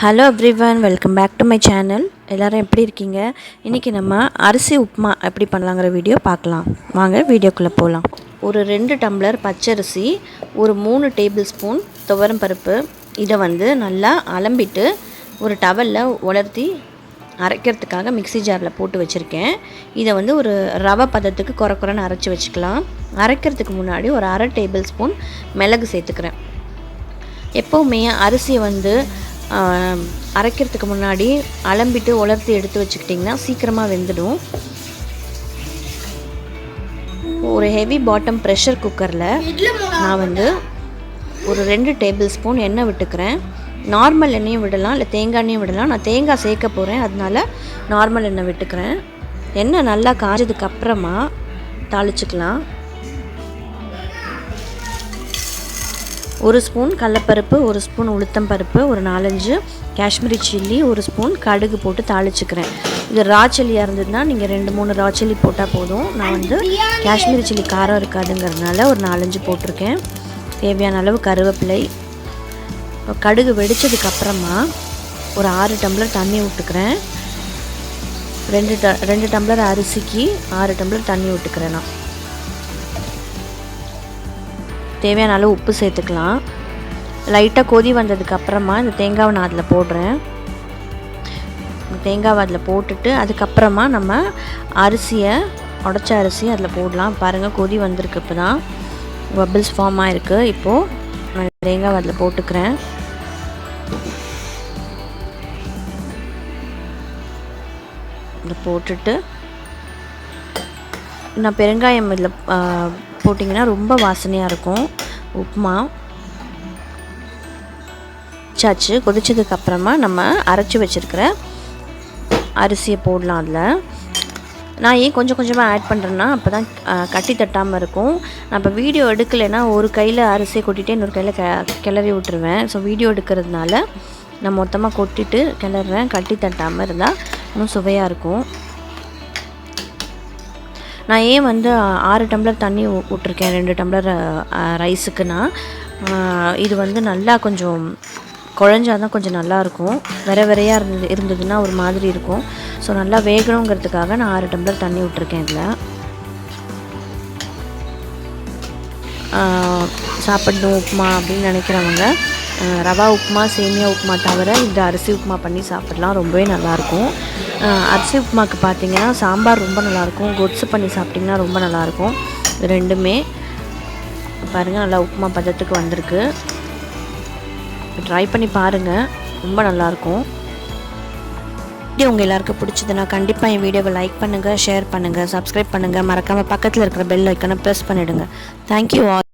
Hello everyone welcome back to my channel எல்லோரும் எப்படி இருக்கீங்க? இன்றைக்கி நம்ம அரிசி உப்புமா எப்படி பண்ணலாங்கிற வீடியோ பார்க்கலாம். வாங்க வீடியோக்குள்ளே போகலாம் ஒரு ரெண்டு டம்ளர் பச்சரிசி ஒரு மூணு டேபிள் ஸ்பூன் துவரம் பருப்பு. இதை வந்து நல்லா அலம்பிட்டு ஒரு டவலில் உலர்த்தி அரைக்கிறதுக்காக மிக்ஸி ஜாரில் போட்டு வச்சுருக்கேன். இதை வந்து ஒரு ரவை பதத்துக்கு குறை குறைன்னு அரைச்சி வச்சுக்கலாம். அரைக்கிறதுக்கு முன்னாடி ஒரு அரை டேபிள் ஸ்பூன் மிளகு சேர்த்துக்கிறேன். எப்போவுமே அரிசியை வந்து அரைக்கிறதுக்கு முன்னாடி அலம்பிட்டு உலர்த்தி எடுத்து வச்சுக்கிட்டிங்கன்னா சீக்கிரமாக வெந்துடும். ஒரு ஹெவி பாட்டம் ப்ரெஷர் குக்கரில் நான் வந்து ஒரு ரெண்டு டேபிள் ஸ்பூன் எண்ணெய் விட்டுக்கிறேன். நார்மல் எண்ணெயும் விடலாம் இல்லை தேங்காய் எண்ணெயும் விடலாம். நான் தேங்காய் சேர்க்க போகிறேன் அதனால நார்மல் எண்ணெய் விட்டுக்கிறேன். எண்ணெய் நல்லா காஞ்சதுக்கு அப்புறமா தாளிச்சுக்கலாம். ஒரு ஸ்பூன் கடலப்பருப்பு ஒரு ஸ்பூன் உளுத்தம் பருப்பு ஒரு நாலஞ்சு காஷ்மீரி சில்லி ஒரு ஸ்பூன் கடுகு போட்டு தாளிச்சுக்கிறேன். இது ரா சில்லியாக இருந்ததுன்னா நீங்கள் ரெண்டு மூணு ரா சில்லி போட்டால் போதும். நான் வந்து காஷ்மீரி சில்லி காரம் இருக்காதுங்கிறதுனால ஒரு நாலஞ்சு போட்டிருக்கேன். தேவையான அளவு கருவேப்பிலை. கடுகு வெடிச்சதுக்கு அப்புறமா ஒரு ஆறு டம்ளர் தண்ணி விட்டுக்கிறேன் ரெண்டு ட ரெண்டு டம்ளர் அரிசிக்கு ஆறு டம்ளர் தண்ணி விட்டுக்கிறேன் நான். தேவையான அளவு உப்பு சேர்த்துக்கலாம். லைட்டாக கொதி வந்ததுக்கு அப்புறமா இந்த தேங்காவை நான் அதில் போடுறேன். இந்த தேங்காவை அதில் போட்டுட்டு அதுக்கப்புறமா நம்ம அரிசியை உடச்ச அரிசி அதில் போடலாம். பாருங்கள் கொதி வந்திருக்கு இப்போ தான் பபிள்ஸ் ஃபார்ம் ஆகிருக்கு இப்போது நான் தேங்காவை அதில் போட்டுக்கிறேன். இதை போட்டுட்டு நான் பெருங்காயம் இதில் போட்டிங்கன்னா ரொம்ப வாசனையாக இருக்கும். உப்புமா. சாச்சு கொதிச்சதுக்கு அப்புறமா நம்ம அரைச்சி வச்சுருக்கிற அரிசியை போடலாம் அதில். நான் ஏன் கொஞ்சம் கொஞ்சமாக ஆட் பண்ணுறேன்னா அப்போ தான் கட்டி தட்டாமல் இருக்கும். நான் இப்போ வீடியோ எடுக்கலைன்னா ஒரு கையில் அரிசியை கொட்டிட்டு இன்னொரு கையில் க கிளறி விட்டுருவேன். ஸோ வீடியோ எடுக்கிறதுனால நான் மொத்தமாக கொட்டிட்டு கிளறேன் கட்டி தட்டாமல் இருந்தால் இன்னும் சுவையாக இருக்கும். நான் ஏன் வந்து ஆறு டம்ளர் தண்ணி விட்ருக்கேன் ரெண்டு டம்ளர் ரைஸுக்குன்னா இது வந்து நல்லா கொஞ்சம் குழஞ்சாதான் கொஞ்சம் நல்லாயிருக்கும். வெற வெறையாக இருந்து இருந்ததுன்னா ஒரு மாதிரி இருக்கும். ஸோ நல்லா வேகணுங்கிறதுக்காக நான் ஆறு டம்ளர் தண்ணி விட்ருக்கேன் இதில். சாப்பிடணும் உப்புமா அப்படின்னு நினைக்கிறவங்க ரவா உப்புமா சேமியா உப்புமா தவிர இந்த அரிசி உப்புமா பண்ணி சாப்பிடலாம். ரொம்பவே நல்லாயிருக்கும். இருக்கும் அரிசி உப்புமாக்கு பார்த்தீங்கன்னா சாம்பார் ரொம்ப நல்லாயிருக்கும். கொட்ஸு பண்ணி சாப்பிட்டிங்கன்னா ரொம்ப நல்லாயிருக்கும். ரெண்டுமே பாருங்கள் நல்லா உப்புமா பதத்துக்கு வந்திருக்கு. ட்ரை பண்ணி பாருங்கள் ரொம்ப நல்லாயிருக்கும். வீடியோ உங்கள் எல்லாருக்கும் பிடிச்சதுன்னா கண்டிப்பாக என் வீடியோவை லைக் பண்ணுங்கள் ஷேர் பண்ணுங்கள் சப்ஸ்கிரைப் பண்ணுங்கள் மறக்காமல் பக்கத்தில் இருக்கிற பெல் ஐக்கனை ப்ரெஸ் பண்ணிவிடுங்க தேங்க்யூ ஆல்